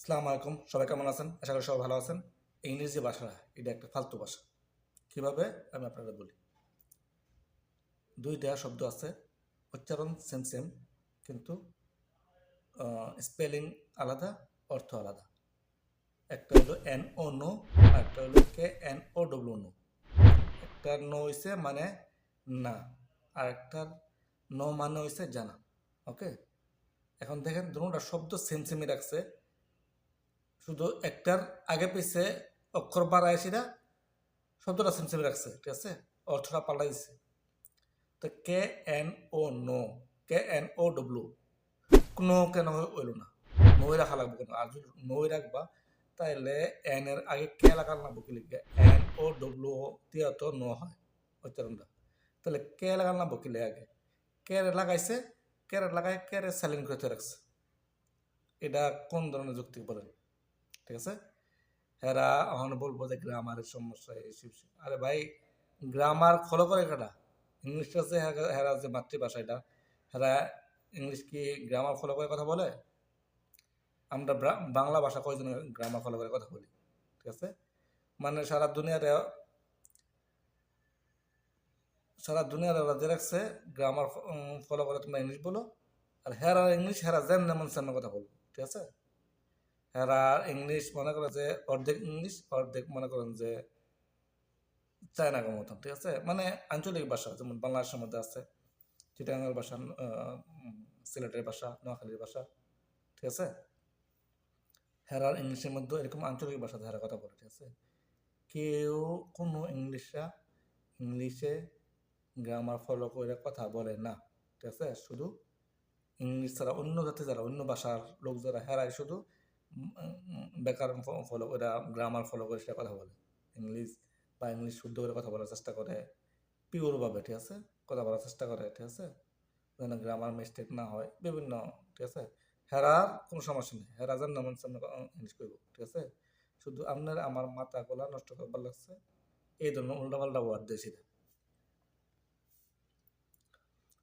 সালাম আলাইকুম, সবাই কেমন আছেন? আশা করি সবাই ভালো আছেন। ইংরেজি ভাষা, এটা একটা ফালতু ভাষা। কীভাবে? আমি আপনাদের বলি। দুইটা শব্দ আছে, উচ্চারণ সেম সেম কিন্তু স্পেলিং আলাদা, অর্থ আলাদা। একটা হলো এন ও নো আর একটা হলো K? N O W know একটা নো হইছে মানে না, আর একটা নো মানে হইছে জানা, ওকে? এখন দেখেন, দুটা শব্দ সেম সেমই রাখছে। শুধু একটার আগে পিছে অক্ষর বাড়ায় সেটা শব্দটা সেম সেম রাখছে, ঠিক আছে? অর্থটা পাল্টাই দিচ্ছে তো K N O no K N O W কোনো কেন হইল না। নই রাখা লাগবে কেন। আর যদি নই রাখবা, তাইলে এন এর আগে কে লাগাল না বুকে লিখবে? এন ও ডব্লু দিয়া তো ন হয়, উচ্চারণটা। তাহলে কে লাগাল না বকিলে আগে? কে লাগাইছে? কে রে লাগাই কে সাইলেন্ট করে রাখছে? এটা কোন ধরনের যুক্তি বলেন? ঠিক আছে? হেরা এখন বলব যে গ্রামারের সমস্যা এইসব আরে ভাই গ্রামার ফলো করে কাটা ইংলিশটা আছে হেরা যে মাতৃভাষা এটা। হেরা ইংলিশ কি গ্রামার ফলো করে কথা বলে? আমরা বাংলা ভাষা কয়জন গ্রামার ফলো করে কথা বলি? ঠিক আছে? মানে সারা দুনিয়াতে, সারা দুনিয়ার রাজে রাখছে গ্রামার ফলো করে তোমরা ইংলিশ বলো। আর হেরা ইংলিশ হেরা যেমন সেমন কথা বলব ঠিক আছে? এরা ইংলিশ মনে করে যে অর্ধেক ইংলিশ অর্ধেক মনে করেন যে চায়নাগের মতন, ঠিক আছে? মানে আঞ্চলিক ভাষা, যেমন বাংলাদেশের মধ্যে আছে চিটাঙ্গের ভাষা সিলেটের ভাষা, নোয়াখালীর ভাষা, ঠিক আছে? হেরার ইংলিশের মধ্যে এরকম আঞ্চলিক ভাষাতে হেরা কথা বলে, ঠিক আছে? কেউ কোনো ইংলিশরা ইংলিশে গ্রামার ফলো করে কথা বলে না, ঠিক আছে? শুধু ইংলিশ ছাড়া অন্য জাতি, যারা অন্য ভাষার লোক যারা হেরাই শুধু ব্যাকরণ ফলো করে গ্রামার ফলো করে সেটা কথা বলে। ইংলিশ বা ইংলিশ শুদ্ধ করে কথা বলার চেষ্টা করে পিওরভাবে ঠিক আছে? কথা বলার চেষ্টা করে, ঠিক আছে? যেন গ্রামার মিস্টেক না হয়, বিভিন্ন, ঠিক আছে? হেরার কোনো সমস্যা নেই। হেরা যেন যেমন সামনে ইংলিশ করব ঠিক আছে? শুধু আপনার, আমার মাথা গলা নষ্ট করবার লাগছে। এই ধরনের উল্টাপাল্টা ওয়ার্ড দিয়েছি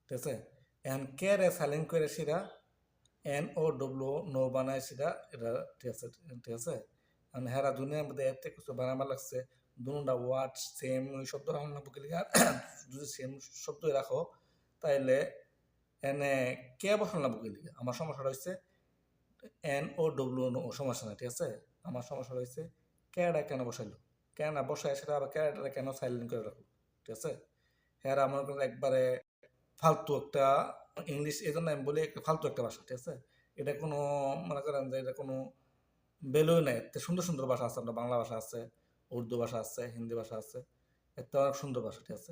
ঠিক আছে? এখন কে রে সাইলেন্ট করে সেটা এন ও ডব্লিউ নো বানায় সেটা, এটা ঠিক আছে ঠিক আছে? মানে হেরা দুনিয়ার মধ্যে এতে কিছু বানাবার লাগছে দুটা ওয়ার্ড সেম ওই শব্দ রাখো না বুকে যদি সেম শব্দই রাখো, তাইলে এনে কে বসাল না বুকে আমার সমস্যাটা হচ্ছে এন ও ডব্লিউ নো, সমস্যা না ঠিক আছে? আমার সমস্যা হয়েছে ক্যাডা কেন বসাইলো? কেন বসায় সেটা আবার ক্যাডা কেন সাইলেন্ট করে রাখল? ঠিক আছে? হ্যাঁ আমার একবারে ফালতু একটা ইংলিশ এই জন্য আমি বলি একটা ফালতু একটা ভাষা, ঠিক আছে? এটা কোনো, মনে করেন যে এটা কোনো নাই। এতে সুন্দর সুন্দর ভাষা আছে, আমরা বাংলা ভাষা আছে, উর্দু ভাষা আছে, হিন্দি ভাষা আছে এতে অনেক সুন্দর ভাষা, ঠিক আছে?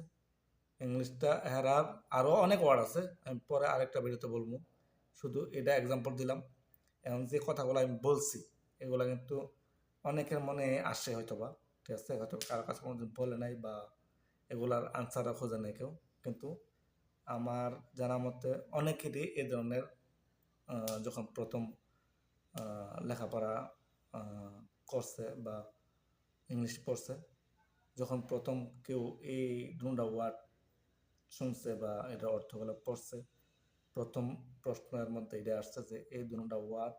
ইংলিশটা হেরার আরও অনেক ওয়ার্ড আছে, আমি পরে আরেকটা ভিডিওতে বলব। শুধু এটা এক্সাম্পল দিলাম। এখন যে কথাগুলো আমি বলছি, এগুলো কিন্তু অনেকের মনে আসে হয়তো বা ঠিক আছে? হয়তো কারও কাছে কোনোদিন বলে নাই বা এগুলার আনসারও খোঁজে নাই কেউ। কিন্তু আমার জানা মতে অনেকেরই এ ধরনের যখন প্রথম লেখাপড়া করছে বা ইংলিশ পড়ছে, যখন প্রথম কেউ এই দুটা ওয়ার্ড শুনছে বা এটা অর্থগুলো পড়ছে, প্রথম প্রশ্নের মধ্যে এটা আসছে যে এই দুটা word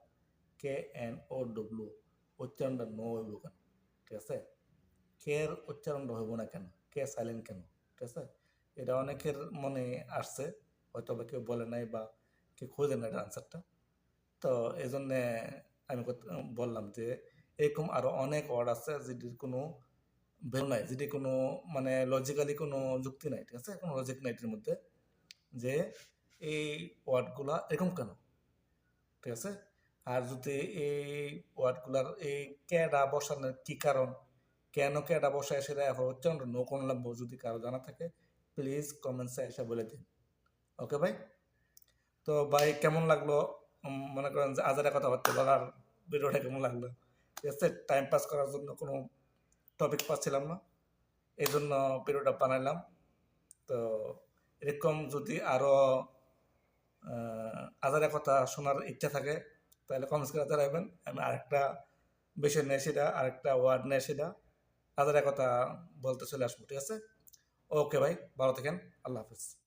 K N O W, উচ্চারণটা নো হইব কেন? ঠিক আছে? কে এর উচ্চারণটা হইব না কেন? কে সাইলেন্ট কেন? ঠিক আছে? এটা অনেকের মনে আসছে হয়তো বা কেউ বলে নাই বা কেউ খোঁজে না এটা আনসারটা তো এই জন্যে আমি বললাম যে, এরকম আরও অনেক ওয়ার্ড আছে যেটির কোনো ভ্যালু নাই, যেটি কোনো মানে লজিক্যালি কোনো যুক্তি নাই, ঠিক আছে? কোনো লজিক নাই এটির মধ্যে যে এই ওয়ার্ডগুলা এরকম কেন? ঠিক আছে? আর যদি এই ওয়ার্ডগুলার এই ক্যাডা বসানোর কি কারণ? কেন ক্যাডা বসায় সেটা এখন উচ্চারণ? নো কোন লাগবো যদি কারও জানা থাকে প্লিজ কমেন্টসে এসে বলে দিন। ওকে ভাই তো ভাই কেমন লাগল? মনে করেন যে আজারে কথাবার্তা বলার ভিডিওটা কেমন লাগল? ঠিক আছে টাইম পাস করার জন্য কোনো টপিক পাচ্ছিলাম না। এই জন্য ভিডিওটা বানাইলাম। তো এরকম যদি আরও আজারে কথা শোনার ইচ্ছা থাকে, তাহলে কমেন্টস করে জানাবেন। আমি আরেকটা বিষয় নেই সেটা আরেকটা ওয়ার্ড নেই সেটা আজারে কথা বলতে চলে আসব, ঠিক আছে? ওকে ভাই ভালো থাকেন। আল্লাহ হাফিজ।